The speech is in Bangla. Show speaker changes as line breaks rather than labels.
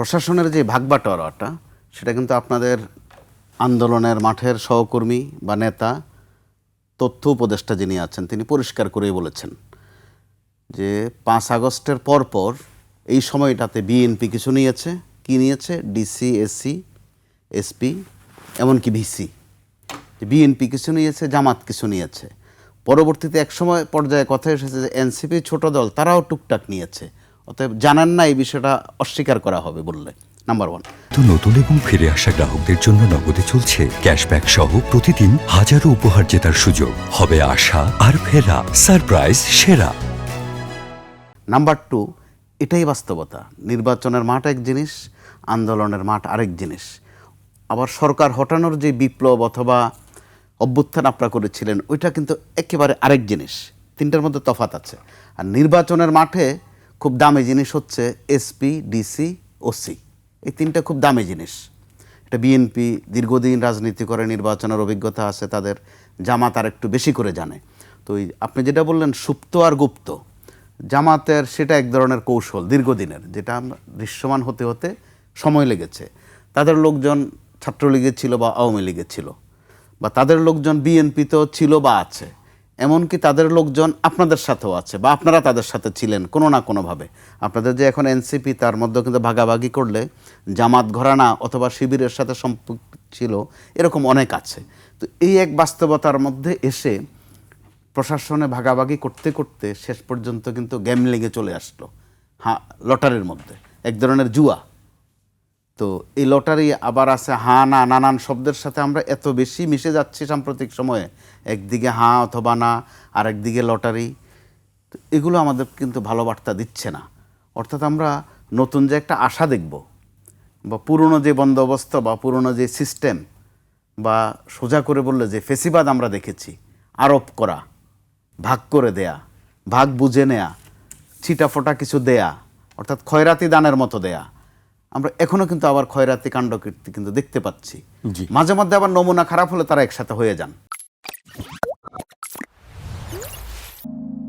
প্রশাসনের যে ভাগবাটোয়ারাটা সেটা কিন্তু আপনাদের আন্দোলনের মাঠের সহকর্মী বা নেতা, তথ্য উপদেষ্টা যিনি আছেন, তিনি পরিষ্কার করেই বলেছেন যে পাঁচ আগস্টের পরপর এই সময়টাতে বিএনপি কিছু নিয়েছে, কি নিয়েছে? ডিসি, এসসি, এসপি, এমনকি ভিসি। বিএনপি কিছু নিয়েছে, জামাত কিছু নিয়েছে। পরবর্তীতে একসময় পর্যায়ে কথা এসেছে যে এনসিপি ছোট দল, তারাও টুকটাক নিয়েছে। অতএব জানান না এই বিষয়টা অস্বীকার করা হবে বললে। নাম্বার ওয়ান
তো নতুন এবং ফিরে আসা গ্রাহকদের জন্য নগদে চলছে ক্যাশব্যাক সহ প্রতিদিন হাজারো উপহার জেতার সুযোগ। হবে আশা আর ফেরা সারপ্রাইজ সেরা।
নাম্বার টু এটাই বাস্তবতা। নির্বাচনের মাঠ এক জিনিস আন্দোলনের মাঠ আরেক জিনিস। আবার সরকার হটানোর যে বিপ্লব অথবা অভ্যুত্থান আপনারা করেছিলেন ওইটা কিন্তু একেবারে আরেক জিনিস। তিনটার মধ্যে তফাত আছে। আর নির্বাচনের মাঠে খুব দামি জিনিস হচ্ছে এসপি ডিসি ওসি এই তিনটা খুব দামি জিনিস। এটা বিএনপি দীর্ঘদিন রাজনীতি করে, নির্বাচনের অভিজ্ঞতা আছে তাদের, জামাত আর একটু বেশি করে জানে। তো ওই আপনি যেটা বললেন, সুপ্ত আর গুপ্ত। জামাতের সেটা এক ধরনের কৌশল দীর্ঘদিনের, যেটা আমরা দৃশ্যমান হতে হতে সময় লেগেছে। তাদের লোকজন ছাত্রলীগের ছিল বা আওয়ামী লীগের ছিল। বা তাদের লোকজন বিএনপিতেও ছিল বা আছে। এমনকি তাদের লোকজন আপনাদের সাথেও আছে বা আপনারা তাদের সাথে ছিলেন কোনো না কোনোভাবে। আপনাদের যে এখন এনসিপি তার মধ্যে কিন্তু ভাগাভাগি করলে জামাত ঘরানা অথবা শিবিরের সাথে সম্পর্ক ছিল, এরকম অনেক আছে। তো এই এক বাস্তবতার মধ্যে এসে প্রশাসনে ভাগাভাগি করতে করতে শেষ পর্যন্ত কিন্তু গ্যামলিংয়ে চলে আসলো। হ্যাঁ লটারির মধ্যে। এক ধরনের জুয়া। তো এই লটারি আবার আছে হাঁ না নানান শব্দের সাথে আমরা এত বেশি মিশে যাচ্ছি সাম্প্রতিক সময়ে। একদিকে হাঁ অথবা না আর একদিকে লটারি। তো এগুলো আমাদের কিন্তু ভালো বার্তা দিচ্ছে না। অর্থাৎ আমরা নতুন যে একটা আশা দেখব, বা পুরনো যে বন্দোবস্ত, বা পুরনো যে সিস্টেম, বা সোজা করে বললে যে ফেসিবাদ আমরা দেখেছি, আরোপ করা, ভাগ করে দেয়া, ভাগ বুঝে নেয়া, ছিটাফোটা কিছু দেয়া, অর্থাৎ খয়রাতি দানের মতো দেয়া আমরা এখনও কিন্তু আবার ক্ষয়রাতি কাণ্ডকীর্তি কিন্তু দেখতে পাচ্ছি। মাঝে মধ্যে আবার নমুনা খারাপ হলে তারা একসাথে হয়ে যান।